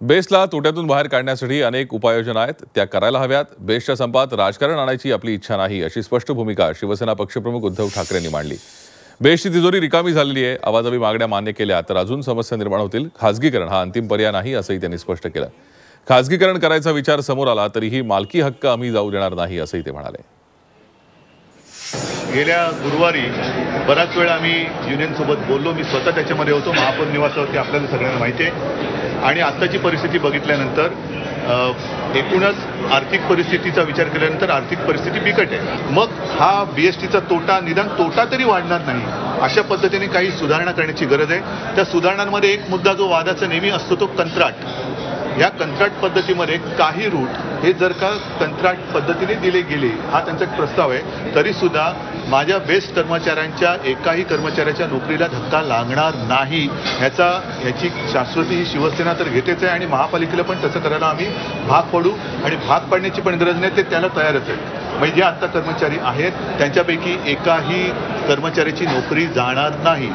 बेस्टला तोट्यातून बाहेर काढण्यासाठी अनेक उपाययोजना आहेत. त्या करायला हव्यात. बेस्टच्या संपात राजकारण आणायची आपली इच्छा नाही अशी स्पष्ट भूमिका शिवसेना पक्षप्रमुख उद्धव ठाकरेंनी मांडली. बेस्टची तिजोरी रिकामी झालेली आहे. आवाजावी मागण्या मान्य केल्या तर अजून समस्या निर्माण होतील. खासगीकरण हा अंतिम पर्याय नाही असंही त्यांनी स्पष्ट केलं. खासगीकरण करायचा विचार समोर आला तरीही मालकी हक्क आम्ही जाऊ देणार नाही असंही ते म्हणाले. गेल्या गुरुवारी बराच वेळ आम्ही युनियनसोबत बोललो. मी स्वतः त्याच्यामध्ये होतो. महापौर निवासावरती आपल्याला सगळ्यांना माहिती आहे. आणि आत्ताची परिस्थिती बघितल्यानंतर एकूणच आर्थिक परिस्थितीचा विचार केल्यानंतर आर्थिक परिस्थिती बिकट आहे. मग हा बी एस टीचा तोटा निदान तोटा तरी वाढणार नाही अशा पद्धतीने काही सुधारणा करण्याची गरज आहे. त्या सुधारणांमध्ये एक मुद्दा जो वादाचा नेहमी असतो तो कंत्राट. या कंत्राट पद्धतीमध्ये काही रूट हे जर का कंत्राट पद्धतीने दिले गेले हा त्यांचा एक प्रस्ताव आहे तरीसुद्धा माझ्या बेस्ट कर्मचाऱ्यांच्या एकाही कर्मचाऱ्याच्या नोकरीला धक्का लागणार नाही. ह्याचा ह्याची शाश्वती ही शिवसेना तर घेतेच आहे आणि महापालिकेला पण तसं करायला आम्ही भाग पडू आणि भाग पाडण्याची पण गरज नाही ते त्याला तयारच आहे. म्हणजे जे आत्ता कर्मचारी आहेत त्यांच्यापैकी एकाही कर्मचाऱ्याची नोकरी जाणार नाही.